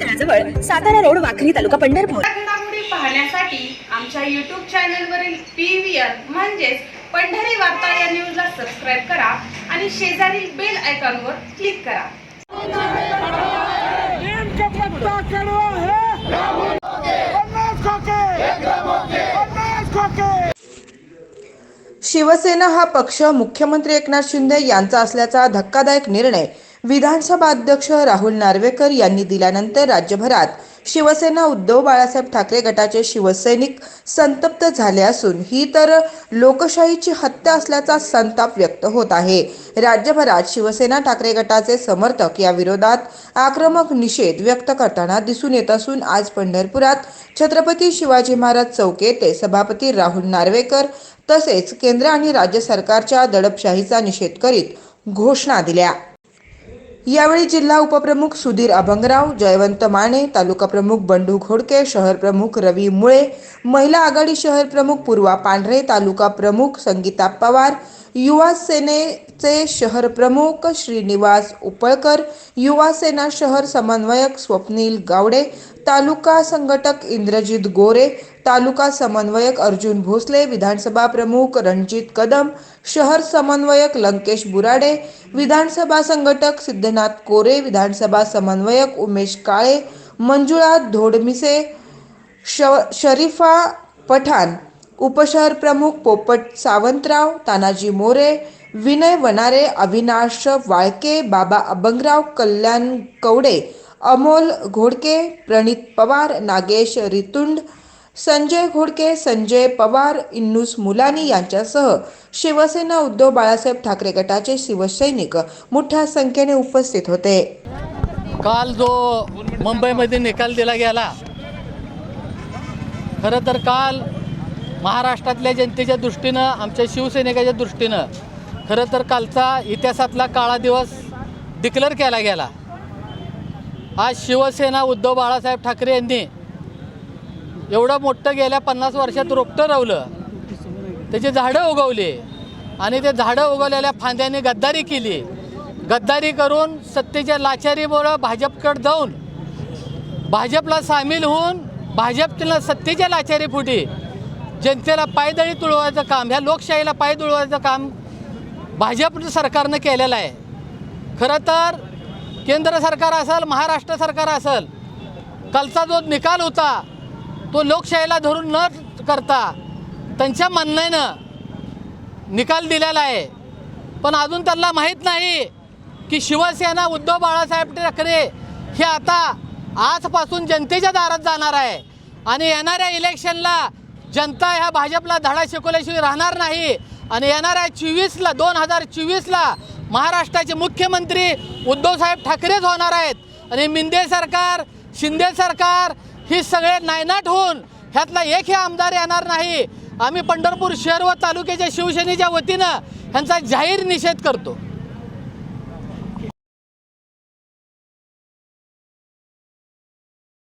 तळाजवळ Satara road Wakhari तालुका पंढरपूर. पाहण्यासाठी आमच्या YouTube चॅनलवरील पी व्ही आर म्हणजेच पंढरी वार्ता या न्यूजला सबस्क्राईब करा आणि शेजारील बेल आयकॉनवर क्लिक करा. शिवसेना हा पक्ष मुख्यमंत्री एकनाथ शिंदे यांचा असल्याचा धक्कादायक निर्णय विधानसभा अध्यक्ष राहुल नार्वेकर यांनी दिल्यानंतर राज्यभरात शिवसेना उद्धव बाळासाहेब ठाकरे गटाचे शिवसैनिक संतप्त झाले असून ही तर लोकशाहीची हत्या असल्याचा संताप व्यक्त होत आहे. राज्यभरात शिवसेना ठाकरे गटाचे समर्थक या विरोधात आक्रमक निषेध व्यक्त करताना दिसून येत असून आज पंढरपुरात छत्रपती शिवाजी महाराज चौक येथे सभापती राहुल नार्वेकर तसेच केंद्र आणि राज्य सरकारच्या दडपशाहीचा निषेध करीत घोषणा दिल्या. यावेळी जिल्हा उपप्रमुख सुधीर अभंगराव जयवंत माने तालुका प्रमुख बंडू घोडके शहर प्रमुख रवी मुळे महिला आघाडी शहर प्रमुख पूर्वा पांढरे तालुका प्रमुख संगीता पवार युवा सेनेचे शहर प्रमुख श्रीनिवास उपळकर युवा सेना शहर समन्वयक स्वप्नील गावडे तालुका संघटक इंद्रजित गोरे तालुका समन्वयक अर्जुन भोसले विधानसभा प्रमुख रणजित कदम शहर समन्वयक लंकेश बुराडे विधानसभा संघटक सिद्धनाथ कोरे विधानसभा समन्वयक उमेश काळे मंजुळा धोडमिसे श शरीफा पठाण उपशहर प्रमुख पोपट सावंतराव तानाजी मोरे विनय वनारे अविनाश वाळके बाबा अभंगराव कल्याण कवडे अमोल घोडके प्रणित पवार नागेश रितुंड संजय घोडके संजय पवार इन्नूस मुलानी यांच्यासह शिवसेना उद्धव बाळासाहेब ठाकरे गटाचे शिवसैनिक मोठ्या संख्येने उपस्थित होते. काल जो मुंबईमध्ये निकाल दिला गेला खरं तर काल महाराष्ट्रातल्या जनतेच्या दृष्टीनं आमच्या शिवसैनिकाच्या दृष्टीनं खरं तर कालचा इतिहासातला काळा दिवस डिक्लेअर केला गेला. आज शिवसेना उद्धव बाळासाहेब ठाकरे यांनी एवढं मोठं गेल्या पन्नास वर्षात रोपटं रवलं त्याची झाडं उगवली आणि ते झाडं उगवलेल्या फांद्याने गद्दारी केली. गद्दारी करून सत्तेच्या लाचारीमुळं भाजपकडे जाऊन भाजपला सामील होऊन भाजपला सत्तेच्या लाचारी फुटी जनतेला पायदळी तुळवायचं काम ह्या लोकशाहीला पाय तुळवायचं काम भाजप सरकारनं केलेलं आहे. खरं तर केंद्र सरकार असेल महाराष्ट्र सरकार असेल कालचा जो निकाल होता तो लोकशाहीला धरून न करता त्यांच्या म्हणण्यानं निकाल दिलेला आहे. पण अजून त्यांना माहीत नाही की शिवसेना उद्धव बाळासाहेब ठाकरे हे आता आजपासून जनतेच्या दारात जाणार आहे. आणि येणाऱ्या इलेक्शनला जनता ह्या भाजपला धडा शिकवल्याशिवाय राहणार नाही. आणि येणाऱ्या चोवीसला दोन हजार चोवीसला महाराष्ट्राचे मुख्यमंत्री उद्धवसाहेब ठाकरेच होणार आहेत. आणि मिंदे सरकार शिंदे सरकार ही सगळे नायनाट होऊन ह्यातला एकही आमदार येणार नाही. आम्ही पंढरपूर शहर व तालुक्याच्या शिवसेनेच्या वतीनं ह्यांचा जाहीर निषेध करतो.